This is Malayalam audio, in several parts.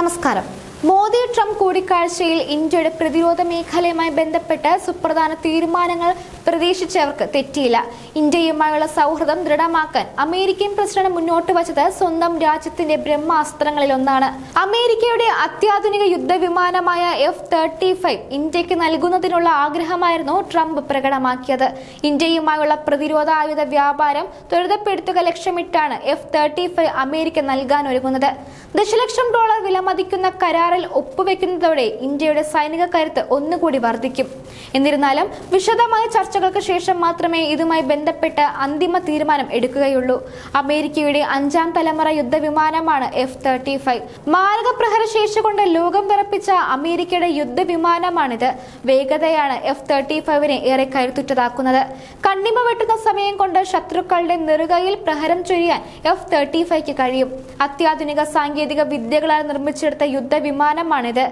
നമസ്കാരം. മോദി ട്രംപ് കൂടിക്കാഴ്ചയിൽ ഇന്ത്യയുടെ പ്രതിരോധ മേഖലയുമായി ബന്ധപ്പെട്ട് സുപ്രധാന തീരുമാനങ്ങൾ പ്രതീക്ഷിച്ചവർക്ക് തെറ്റിയില്ല. ഇന്ത്യയുമായുള്ള സൗഹൃദം ദൃഢമാക്കാൻ അമേരിക്കൻ പ്രസിഡന്റ് മുന്നോട്ട് വച്ചത് സ്വന്തം രാജ്യത്തിന്റെ ബ്രഹ്മാസ്ത്രങ്ങളിൽ ഒന്നാണ്. അമേരിക്കയുടെ അത്യാധുനിക യുദ്ധവിമാനമായ എഫ് തേർട്ടി ഫൈവ് ഇന്ത്യയ്ക്ക് നൽകുന്നതിനുള്ള ആഗ്രഹമായിരുന്നു ട്രംപ് പ്രകടമാക്കിയത്. ഇന്ത്യയുമായുള്ള പ്രതിരോധ ആയുധ വ്യാപാരം ത്വരിതപ്പെടുത്തുക ലക്ഷ്യമിട്ടാണ് എഫ് തേർട്ടി ഫൈവ് അമേരിക്ക നൽകാൻ ഒരുങ്ങുന്നത്. ദശലക്ഷം ഡോളർ വിലമതിക്കുന്ന കരാറിൽ ഒപ്പുവെക്കുന്നതോടെ ഇന്ത്യയുടെ സൈനിക കരുത്ത് ഒന്നുകൂടി വർദ്ധിക്കും. എന്നിരുന്നാലും വിശദമായ ചർച്ചകൾക്ക് ശേഷം മാത്രമേ ഇതുമായി ബന്ധപ്പെട്ട് അന്തിമ തീരുമാനം എടുക്കുകയുള്ളൂ. അമേരിക്കയുടെ അഞ്ചാം തലമുറ യുദ്ധവിമാനമാണ് എഫ് തേർട്ടി ഫൈവ്. മാരക പ്രഹരശേഷി കൊണ്ട് ലോകം വിറപ്പിച്ച അമേരിക്കയുടെ യുദ്ധവിമാനമാണിത്. വേഗതയാണ് എഫ് തേർട്ടി ഫൈവിനെ ഏറെ കരുത്തുറ്റതാക്കുന്നത്. കണ്ണിമ വെട്ടുന്ന സമയം കൊണ്ട് ശത്രുക്കളുടെ നെറുകയിൽ പ്രഹരം ചൊരിയാൻ എഫ് തേർട്ടി ഫൈവ്ക്ക് കഴിയും. അത്യാധുനിക സാങ്കേതിക വിദ്യകളാൽ നിർമ്മിച്ചെടുത്ത യുദ്ധവിമാനമാണിത്.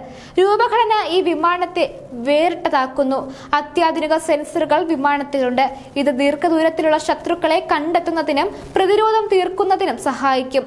രൂപഘടന ഈ വിമാനത്തെ വേറിട്ടതാക്കുന്നു. അത്യാധുനിക സെൻസറുകൾ വിമാനത്തിലുണ്ട് ഇത് ദീർഘദൂരത്തിലുള്ള ശത്രുക്കളെ കണ്ടെത്തുന്നതിനും പ്രതിരോധം തീർക്കുന്നതിനും സഹായിക്കും.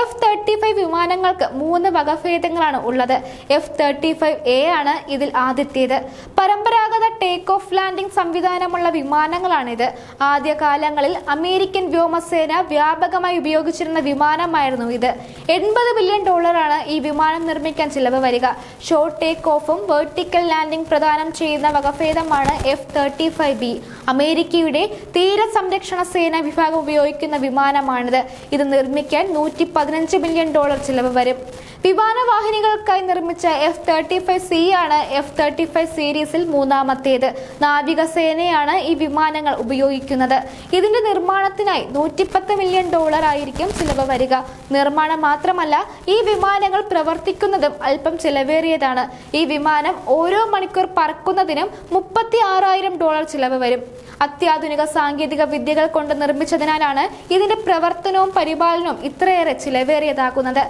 എഫ് തേർട്ടി ഫൈവ് വിമാനങ്ങൾക്ക് മൂന്ന് വകഭേദങ്ങളാണ് ഉള്ളത്. എഫ് തേർട്ടി ഫൈവ് എ ആണ് ഇതിൽ ആദ്യത്തേത്. പരമ്പരാഗത ടേക്ക് ഓഫ് ലാൻഡിംഗ് സംവിധാനമുള്ള വിമാനങ്ങളാണിത്. ആദ്യകാലങ്ങളിൽ അമേരിക്കൻ വ്യോമസേന വ്യാപകമായി ഉപയോഗിച്ചിരുന്ന വിമാനമായിരുന്നു ഇത്. എൺപത് ബില്യൺ ഡോളറാണ് ഈ വിമാനം നിർമ്മിക്കാൻ ചിലവ് വരിക. ഷോർട്ട് ടേക്ക് ഓഫും വെർട്ടിക്കൽ ലാൻഡിംഗ് പ്രദാനം ചെയ്യുന്ന വകഭേദമാണ് എഫ് തേർട്ടി ഫൈവ് ബി അമേരിക്കയുടെ തീരസംരക്ഷണ സേന വിഭാഗം ഉപയോഗിക്കുന്ന വിമാനമാണിത്. ഇത് നിർമ്മിക്കാൻ നൂറ്റി പതിനഞ്ച് ബില്യൺ ഡോളർ ചിലവ് വരും. വിമാനവാഹിനികൾക്കായി നിർമ്മിച്ച എഫ് തേർട്ടി ഫൈവ് സി ആണ് എഫ് തേർട്ടി ഫൈവ് സീരീസിൽ മൂന്നാമത്തേത്. നാവികസേനയാണ് ഈ വിമാനങ്ങൾ ഉപയോഗിക്കുന്നത്. ഇതിന്റെ നിർമ്മാണത്തിനായി നൂറ്റിപ്പത്ത് മില്യൺ ഡോളർ ആയിരിക്കും ചിലവ് വരിക. നിർമ്മാണം മാത്രമല്ല ഈ വിമാനങ്ങൾ പ്രവർത്തിക്കുന്നതും അല്പം ചിലവേറിയതാണ്. ഈ വിമാനം ഓരോ മണിക്കൂർ പറക്കുന്നതിനും മുപ്പത്തി ആറായിരം ഡോളർ ചിലവ് വരും. അത്യാധുനിക സാങ്കേതിക വിദ്യകൾ കൊണ്ട് നിർമ്മിച്ചതിനാലാണ് ഇതിന്റെ പ്രവർത്തനവും പരിപാലനവും ഇത്രയേറെ ചിലവേറിയതാക്കുന്നത്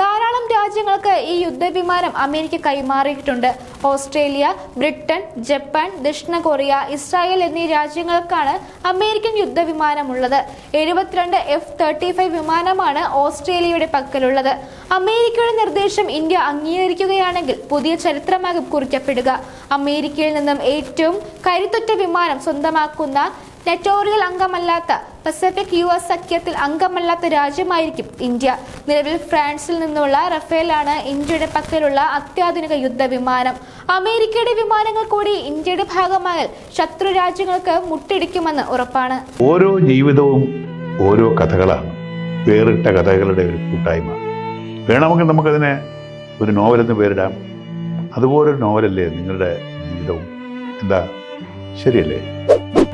ധാരാളം രാജ്യങ്ങൾക്ക് ഈ യുദ്ധവിമാനം അമേരിക്ക കൈമാറിയിട്ടുണ്ട്. ഓസ്ട്രേലിയ ബ്രിട്ടൻ ജപ്പാൻ ദക്ഷിണ കൊറിയ ഇസ്രായേൽ എന്നീ രാജ്യങ്ങൾക്കാണ് അമേരിക്കൻ യുദ്ധവിമാനമുള്ളത്. എഴുപത്തിരണ്ട് എഫ് തേർട്ടി ഫൈവ് വിമാനമാണ് ഓസ്ട്രേലിയയുടെ പക്കലുള്ളത്. അമേരിക്കയുടെ നിർദ്ദേശം ഇന്ത്യ അംഗീകരിക്കുകയാണെങ്കിൽ പുതിയ ചരിത്രമാകും കുറിക്കപ്പെടുക. അമേരിക്കയിൽ നിന്നും ഏറ്റവും കരുത്തുറ്റ വിമാനം സ്വന്തമാക്കുന്ന നെറ്റോറിയൽ അംഗമല്ലാത്ത പസഫിക് യു എസ് സഖ്യത്തിൽ അംഗമല്ലാത്ത രാജ്യമായിരിക്കും ഇന്ത്യ. നിലവിൽ ഫ്രാൻസിൽ നിന്നുള്ള റഫേലാണ് ഇന്ത്യയുടെ പക്കലുള്ള അത്യാധുനിക യുദ്ധവിമാനം. അമേരിക്കയുടെ വിമാനങ്ങൾ കൂടി ഇന്ത്യയുടെ ഭാഗമായാൽ ശത്രു രാജ്യങ്ങൾക്ക് മുട്ടിടിക്കുമെന്ന് ഉറപ്പാണ്. ഓരോ ജീവിതവും ഓരോ കഥകളാണ്. വേറിട്ട കഥകളുടെ ഒരു കൂട്ടായ്മ. വേണമെങ്കിൽ നമുക്കതിനെ ഒരു നോവലെന്ന് പേരിടാം. അതുപോലൊരു നോവലല്ലേ നിങ്ങളുടെ ജീവിതവും? എന്താ? ശരിയല്ലേ?